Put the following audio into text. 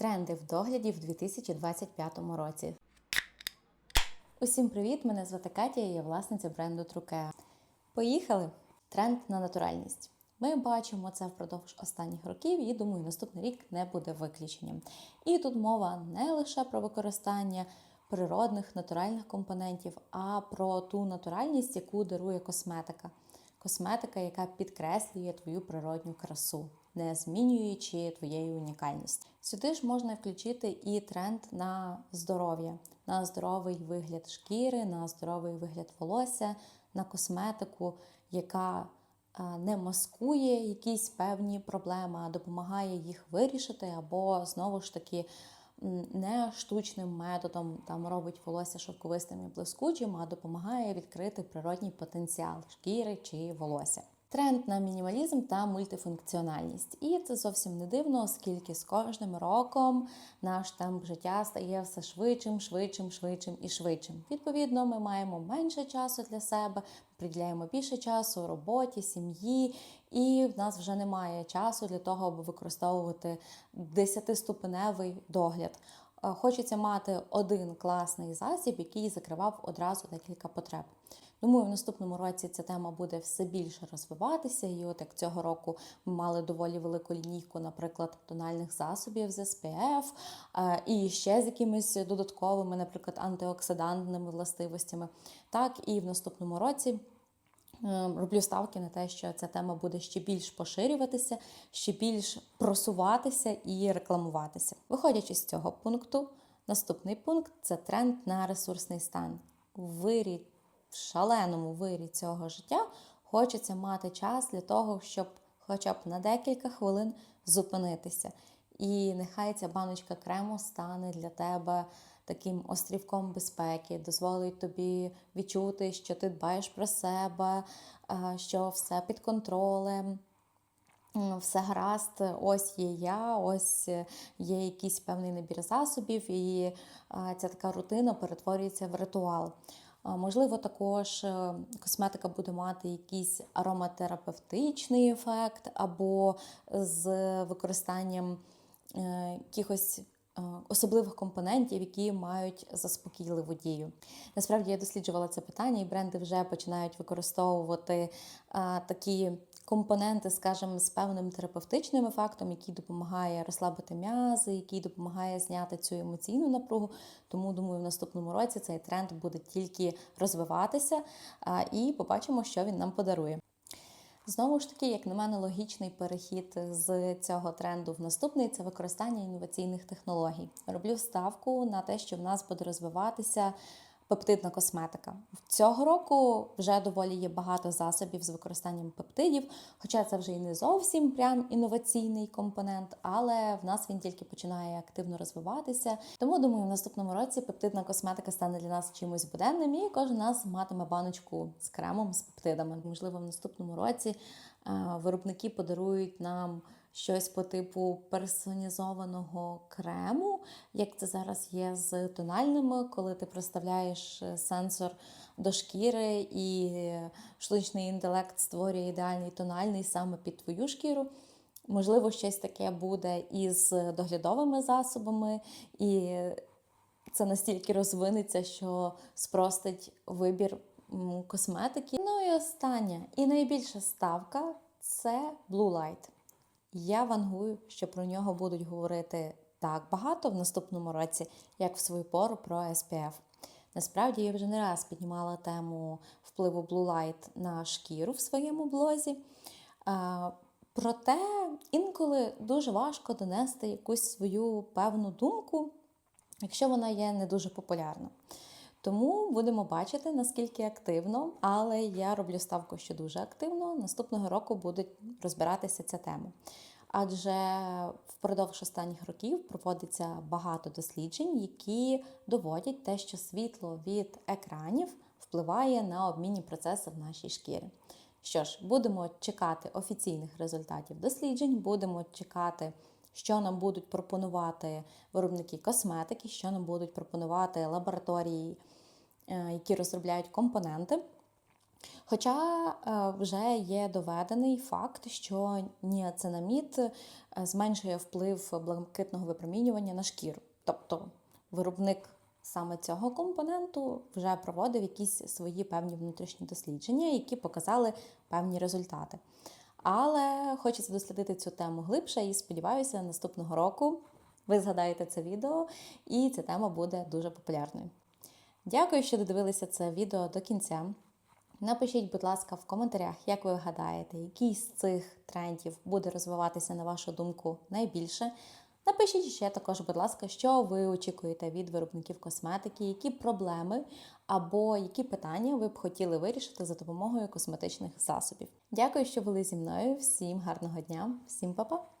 Тренди в догляді в 2025 році. Усім привіт! Мене звати Катя, і я власниця бренду Trucare. Поїхали! Тренд на натуральність. Ми бачимо це впродовж останніх років, і думаю, наступний рік не буде виключенням. І тут мова не лише про використання природних натуральних компонентів, а про ту натуральність, яку дарує косметика. Косметика, яка підкреслює твою природню красу, не змінюючи твоєї унікальність. Сюди ж можна включити і тренд на здоров'я, на здоровий вигляд шкіри, на здоровий вигляд волосся, на косметику, яка не маскує якісь певні проблеми, а допомагає їх вирішити, або знову ж таки не штучним методом там робить волосся шовковистим і блискучим, а допомагає відкрити природній потенціал шкіри чи волосся. Тренд на мінімалізм та мультифункціональність. І це зовсім не дивно, оскільки з кожним роком наш темп життя стає все швидшим, швидшим, швидшим і швидшим. Відповідно, ми маємо менше часу для себе, приділяємо більше часу роботі, сім'ї, і в нас вже немає часу для того, аби використовувати 10-ступеневий догляд. Хочеться мати один класний засіб, який закривав одразу декілька потреб. Думаю, в наступному році ця тема буде все більше розвиватися. І от як цього року ми мали доволі велику лінійку, наприклад, тональних засобів з SPF, і ще з якимись додатковими, наприклад, антиоксидантними властивостями. Так і в наступному році. Роблю ставки на те, що ця тема буде ще більш поширюватися, ще більш просуватися і рекламуватися. Виходячи з цього пункту, наступний пункт це тренд на ресурсний стан. Вирі в шаленому вирі цього життя хочеться мати час для того, щоб хоча б на декілька хвилин зупинитися. І нехай ця баночка крему стане для тебе таким острівком безпеки, дозволить тобі відчути, що ти дбаєш про себе, що все під контролем. Все гаразд, ось є я, ось є якийсь певний набір засобів, і ця така рутина перетворюється в ритуал. Можливо, також е, косметика буде мати якийсь ароматерапевтичний ефект, або з використанням е, якихось особливих компонентів, які мають заспокійливу дію. Насправді я досліджувала це питання, і бренди вже починають використовувати такі компоненти, скажімо, з певним терапевтичним ефектом, який допомагає розслабити м'язи, який допомагає зняти цю емоційну напругу. Тому думаю, в наступному році цей тренд буде тільки розвиватися і побачимо, що він нам подарує. Знову ж таки, як на мене, логічний перехід з цього тренду в наступний це використання інноваційних технологій. Роблю ставку на те, що в нас буде розвиватися пептидна косметика. Цього року вже доволі є багато засобів з використанням пептидів, хоча це вже і не зовсім прям інноваційний компонент, але в нас він тільки починає активно розвиватися. Тому думаю, в наступному році пептидна косметика стане для нас чимось буденним, і кожен нас матиме баночку з кремом з пептидами. Можливо, в наступному році виробники подарують нам щось по типу персонізованого крему, як це зараз є з тональними, коли ти проставляєш е, сенсор до шкіри, і штучний інтелект створює ідеальний тональний саме під твою шкіру. Можливо, щось таке буде із доглядовими засобами, і це настільки розвинеться, що спростить вибір косметики. Ну і останнє, і найбільша ставка це Blue Light. Я вангую, що про нього будуть говорити так багато в наступному році, як в свою пору про SPF. Насправді я вже не раз піднімала тему впливу Blue Light на шкіру в своєму блозі. Проте інколи дуже важко донести якусь свою певну думку, якщо вона є не дуже популярна. Тому будемо бачити, наскільки активно, але я роблю ставку, що дуже активно. Наступного року будуть розбиратися ця тема. Адже впродовж останніх років проводиться багато досліджень, які доводять те, що світло від екранів впливає на обмінні процеси в нашій шкірі. Що ж, будемо чекати офіційних результатів досліджень, будемо чекати що нам будуть пропонувати виробники косметики, що нам будуть пропонувати лабораторії, е, які розробляють компоненти. Хоча е, вже є доведений факт, що ніацинамід е, зменшує вплив блакитного випромінювання на шкіру. Тобто виробник саме цього компоненту вже проводив якісь свої певні внутрішні дослідження, які показали певні результати. Але хочеться дослідити цю тему глибше і сподіваюся, наступного року ви згадаєте це відео, і ця тема буде дуже популярною. Дякую, що додивилися це відео до кінця. Напишіть, будь ласка, в коментарях, як ви гадаєте, який з цих трендів буде розвиватися, на вашу думку, найбільше. Напишіть ще також, будь ласка, що ви очікуєте від виробників косметики, які проблеми або які питання ви б хотіли вирішити за допомогою косметичних засобів. Дякую, що були зі мною. Всім гарного дня, всім па-па!